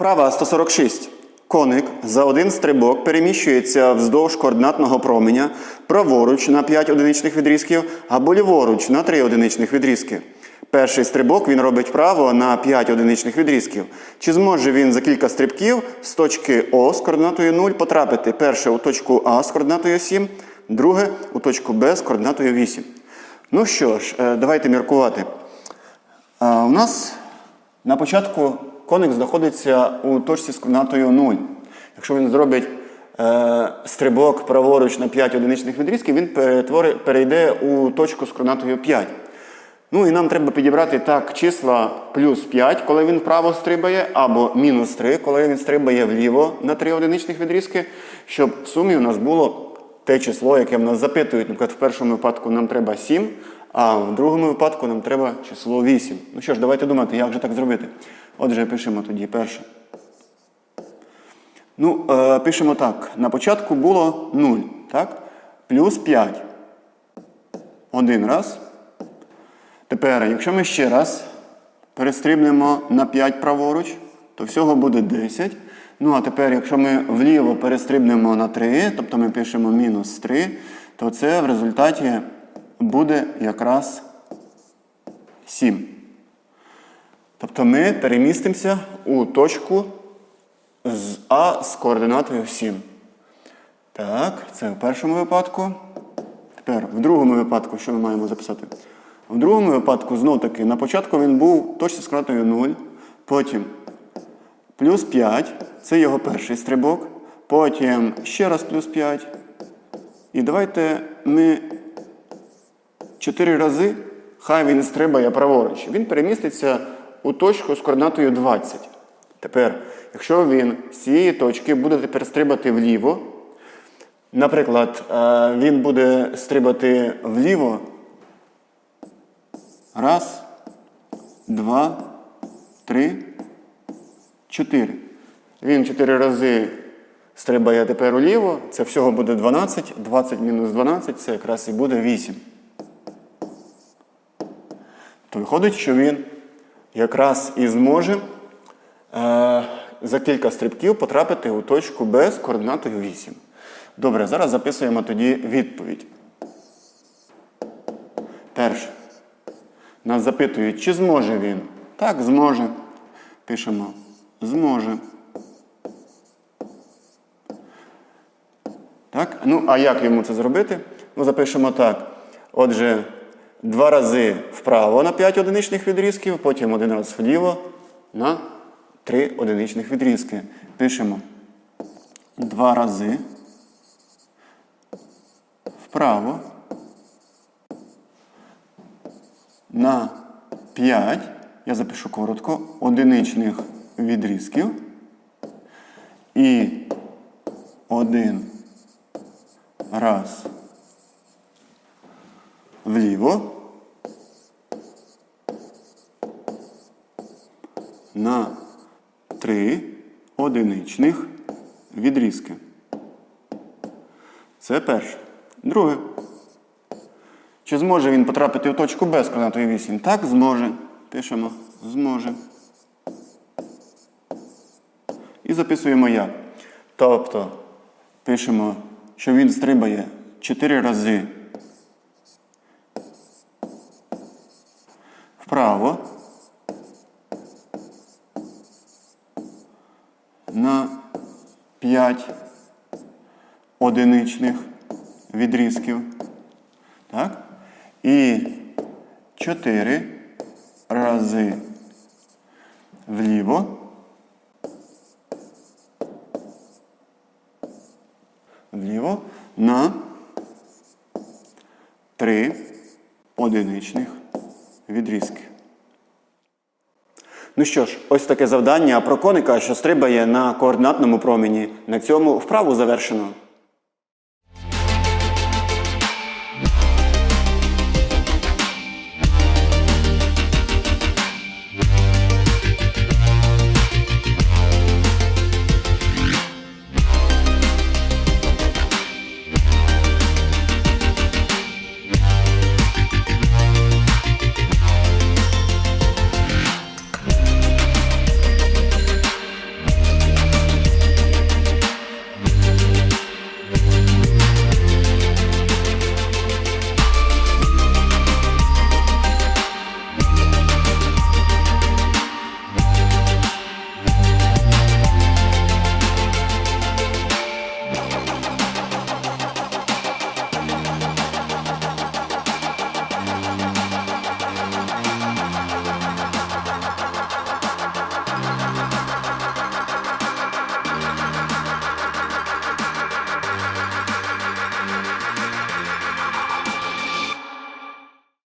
Вправа 146. Коник за один стрибок переміщується вздовж координатного променя праворуч на 5 одиничних відрізків або ліворуч на 3 одиничних відрізки. Перший стрибок він робить вправо на 5 одиничних відрізків. Чи зможе він за кілька стрибків з точки О з координатою 0 потрапити перше у точку А з координатою 7, друге у точку Б з координатою 8? Ну що ж, е, давайте міркувати. А, У нас на початку коник знаходиться у точці з координатою 0. Якщо він зробить е, стрибок праворуч на 5 одиничних відрізків, він перейде у точку з координатою 5. Ну і нам треба підібрати так числа плюс 5, коли він вправо стрибає, або мінус 3, коли він стрибає вліво на 3 одиничних відрізки, щоб в сумі у нас було те число, яке в нас запитують. Наприклад, в першому випадку нам треба 7, а в другому випадку нам треба число 8. Ну що ж, давайте думати, як же так зробити. Отже, пишемо тоді перше. Ну, е, пишемо так. На початку було 0, так? Плюс 5. Один раз. Тепер, якщо ми ще раз перестрибнемо на 5 праворуч, то всього буде 10. Ну, а тепер, якщо ми вліво перестрибнемо на 3, тобто ми пишемо мінус 3, то це в результаті буде якраз 7. Тобто ми перемістимося у точку з А з координатою 7. Так, це в першому випадку. Тепер в другому випадку, що ми маємо записати? В другому випадку, знов таки, на початку він був точно з координатою 0, потім плюс 5, це його перший стрибок, потім ще раз плюс 5. І давайте ми 4 рази, хай він стрибає праворуч. Він переміститься у точку з координатою 20. Тепер, якщо він з цієї точки буде тепер стрибати вліво, наприклад, е, він буде стрибати вліво. Раз, два, три, чотири. Він чотири рази стрибає тепер уліво. Це всього буде 12. 20 мінус 12 це якраз і буде 8. То виходить, що він якраз і зможе е, за кілька стрибків потрапити у точку Б з координатою 8. Добре, зараз записуємо тоді відповідь. Перше. Нас запитують, чи зможе він? Так, зможе. Пишемо зможе. Так? Ну, а як йому це зробити? Ну, запишемо так. Отже, два рази вправо на 5 одиничних відрізків, потім один раз вліво на 3 одиничних відрізки. Пишемо два рази вправо на 5, я запишу коротко, одиничних відрізків. І один раз вліво на три одиничних відрізки. Це перше. Друге. Чи зможе він потрапити в точку Б з координатою 8? Так, зможе. Пишемо зможе. І записуємо як. Тобто пишемо, що він стрибає 4 рази вправо на 5 одиничних відрізків. Так? І 4 рази вліво. Вліво на 3 одиничних відрізки. Ну що ж, ось таке завдання про коника, що стрибає на координатному промені. На цьому вправу завершено.